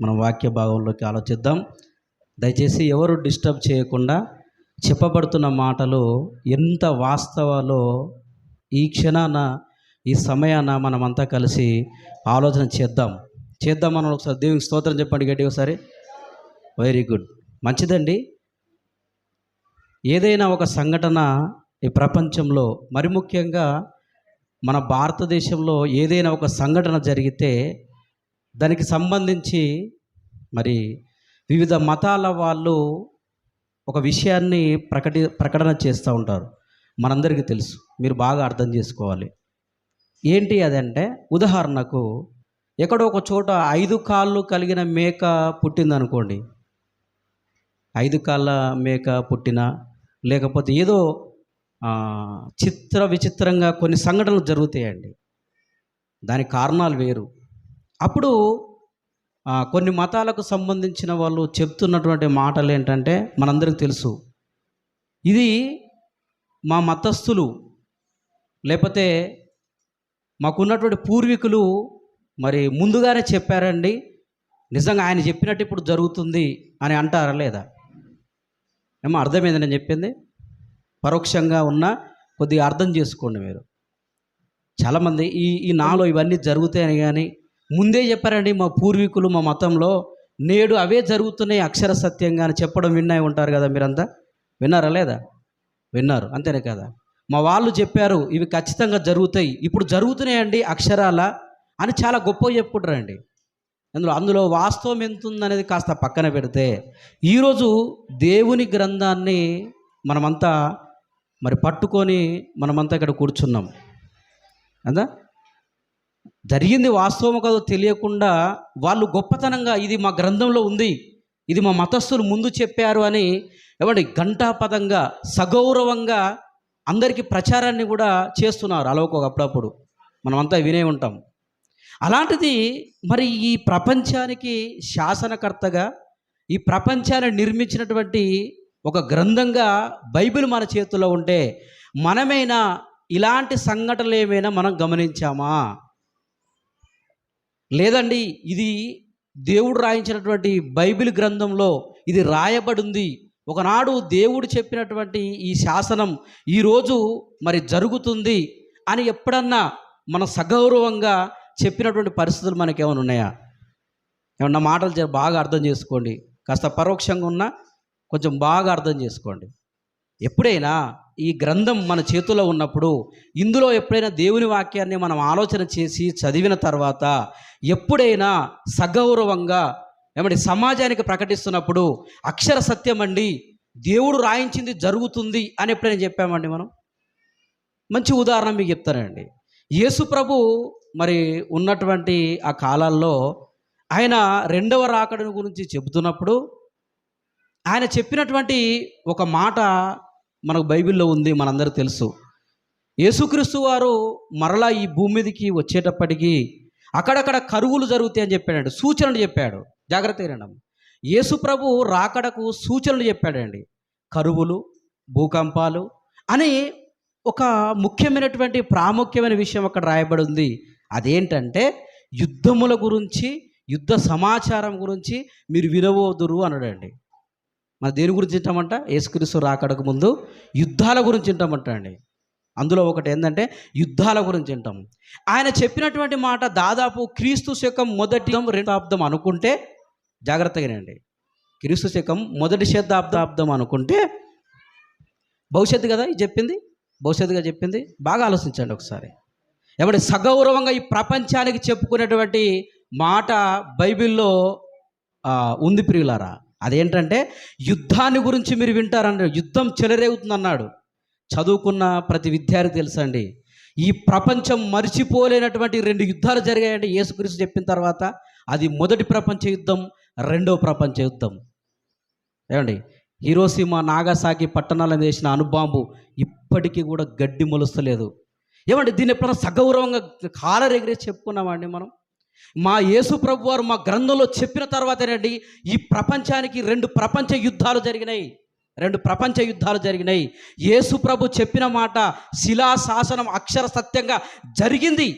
మనం వాక్య భాగంలోకి ఆలోచిద్దాం. దయచేసి ఎవరు డిస్టర్బ్ చేయకుండా చెప్పబడుతున్న మాటలు ఎంత వాస్తవాలో ఈ క్షణాన ఈ సమయాన మనమంతా కలిసి ఆలోచన చేద్దాం. చేద్దాం మనం ఒకసారి. దేవునికి స్తోత్రం చెప్పండి గట్టి ఒకసారి. Very good. మంచిదండి. ఏదైనా ఒక సంఘటన ఈ ప్రపంచంలో మరి ముఖ్యంగా మన భారతదేశంలో ఏదైనా ఒక సంఘటన జరిగితే దానికి సంబంధించి మరి వివిధ మతాల వాళ్ళు ఒక విషయాన్ని ప్రకటి ప్రకటన చేస్తూ ఉంటారు. మనందరికీ తెలుసు. మీరు బాగా అర్థం చేసుకోవాలి. ఏంటి అదంటే ఉదాహరణకు ఎక్కడో ఒక చోట ఐదు కాళ్ళు కలిగిన మేక పుట్టిందనుకోండి. ఐదు కాళ్ళ మేక పుట్టిన లేకపోతే ఏదో చిత్ర విచిత్రంగా కొన్ని సంఘటనలు జరుగుతాయండి. దానికి కారణాలు వేరు. అప్పుడు కొన్ని మతాలకు సంబంధించిన వాళ్ళు చెప్తున్నటువంటి మాటలు ఏంటంటే మనందరికీ తెలుసు. ఇది మా మతస్థులు లేకపోతే మాకున్నటువంటి పూర్వీకులు మరి ముందుగానే చెప్పారండి. నిజంగా ఆయన చెప్పినట్టు ఇప్పుడు జరుగుతుంది అని అంటారా లేదా? ఏమో అర్థమైంది నేను చెప్పింది. పరోక్షంగా ఉన్న కొద్దిగా అర్థం చేసుకోండి మీరు. చాలామంది ఈ ఈ నాలో ఇవన్నీ జరుగుతాయని కానీ ముందే చెప్పారండి మా పూర్వీకులు మా మతంలో నేడు అవే జరుగుతున్నాయి అక్షర సత్యంగా అని చెప్పడం విన్నాయి ఉంటారు కదా మీరంతా? విన్నారా లేదా? విన్నారు అంతేనే కదా? మా వాళ్ళు చెప్పారు ఇవి ఖచ్చితంగా జరుగుతాయి. ఇప్పుడు జరుగుతున్నాయండి అక్షరాల అని చాలా గొప్పగా చెప్పుకుంటారండి. అందులో అందులో వాస్తవం ఎంత ఉందనేది కాస్త పక్కన పెడితే ఈరోజు దేవుని గ్రంథాన్ని మనమంతా మరి పట్టుకొని మనమంతా ఇక్కడ కూర్చున్నాం. కదా జరిగింది వాస్తవం కాదో తెలియకుండా వాళ్ళు గొప్పతనంగా ఇది మా గ్రంథంలో ఉంది ఇది మా మతస్థులు ముందు చెప్పారు అని ఏమండి ఘంటాపదంగా సగౌరవంగా అందరికీ ప్రచారాన్ని కూడా చేస్తున్నారు అలా అప్పుడప్పుడు. మనమంతా వినే ఉంటాం. అలాంటిది మరి ఈ ప్రపంచానికి శాసనకర్తగా ఈ ప్రపంచాన్ని నిర్మించినటువంటి ఒక గ్రంథంగా బైబిల్ మన చేతిలో ఉంటే మనమైనా ఇలాంటి సంఘటనలు ఏమైనా మనం గమనించామా? లేదండి ఇది దేవుడు రాయించినటువంటి బైబిల్ గ్రంథంలో ఇది రాయబడింది. ఒకనాడు దేవుడు చెప్పినటువంటి ఈ శాసనం ఈరోజు మరి జరుగుతుంది అని ఎప్పుడన్నా మన సగౌరవంగా చెప్పినటువంటి పరిస్థితులు మనకి ఉన్నాయా? ఏమన్నా మాటలు బాగా అర్థం చేసుకోండి. కాస్త పరోక్షంగా ఉన్నా కొంచెం బాగా అర్థం చేసుకోండి. ఎప్పుడైనా ఈ గ్రంథం మన చేతిలో ఉన్నప్పుడు ఇందులో ఎప్పుడైనా దేవుని వాక్యాన్ని మనం ఆలోచన చేసి చదివిన తర్వాత ఎప్పుడైనా సగౌరవంగా ఏమంటే సమాజానికి ప్రకటిస్తున్నప్పుడు అక్షర సత్యం అండి దేవుడు రాయించింది జరుగుతుంది అని ఎప్పుడైనా చెప్పామండి మనం? మంచి ఉదాహరణ మీకు చెప్తానండి. యేసు ప్రభు మరి ఉన్నటువంటి ఆ కాలాల్లో ఆయన రెండవ రాకడను గురించి చెబుతున్నప్పుడు ఆయన చెప్పినటువంటి ఒక మాట మనకు బైబిల్లో ఉంది మనందరూ తెలుసు. యేసుక్రీస్తు వారు మరలా ఈ భూమి మీదకి వచ్చేటప్పటికీ అక్కడక్కడ కరువులు జరుగుతాయి అని చెప్పాడండి సూచనలు చెప్పాడు. జాగ్రత్త వినండి. యేసు ప్రభు రాకడకు సూచనలు చెప్పాడండి. కరువులు భూకంపాలు అని ఒక ముఖ్యమైనటువంటి ప్రాముఖ్యమైన విషయం అక్కడ రాయబడి ఉంది. అదేంటంటే యుద్ధముల గురించి యుద్ధ సమాచారం గురించి మీరు వినవోదురు అనడండి మరి దేని గురించి తింటామంట? యేసుక్రీస్తు రాకడకు ముందు యుద్ధాల గురించి తింటామంట అండి. అందులో ఒకటి ఏంటంటే యుద్ధాల గురించి వింటాం ఆయన చెప్పినటువంటి మాట దాదాపు క్రీస్తు శకం మొదటి రెండాబ్దం అనుకుంటే జాగ్రత్తగానండి క్రీస్తు శకం మొదటి శతాబ్దాబ్దం అనుకుంటే భవిష్యత్తు కదా ఇది చెప్పింది? భవిష్యత్తుగా చెప్పింది? బాగా ఆలోచించండి ఒకసారి. ఎవరి సగౌరవంగా ఈ ప్రపంచానికి చెప్పుకునేటువంటి మాట బైబిల్లో ఉంది ప్రియులారా. అదేంటంటే యుద్ధాన్ని గురించి మీరు వింటారన్నాడు యుద్ధం చెలరేగుతుంది అన్నాడు చదువుకున్న ప్రతి విద్యార్థి తెలుసండి. ఈ ప్రపంచం మర్చిపోలేనటువంటి రెండు యుద్ధాలు జరిగాయంటే యేసుక్రీస్తు చెప్పిన తర్వాత. అది మొదటి ప్రపంచ యుద్ధం రెండో ప్రపంచ యుద్ధం. ఏమండి? హీరోసీమ నాగాసాకి పట్టణాల వేసిన అనుబాంబు ఇప్పటికీ కూడా గడ్డి మొలుస్తలేదు. ఏమండి? దీన్ని ఎప్పుడైనా సగౌరవంగా కాలరెగిరే చెప్పుకున్నామండి మనం? మా యేసు ప్రభు వారు మా గ్రంథంలో చెప్పిన తర్వాతేనండి ఈ ప్రపంచానికి రెండు ప్రపంచ యుద్ధాలు జరిగినాయి. రెండు ప్రపంచ యుద్ధాలు జరిగినాయి. యేసు ప్రభు చెప్పిన మాట శిలా శాసనం అక్షర సత్యంగా జరిగింది.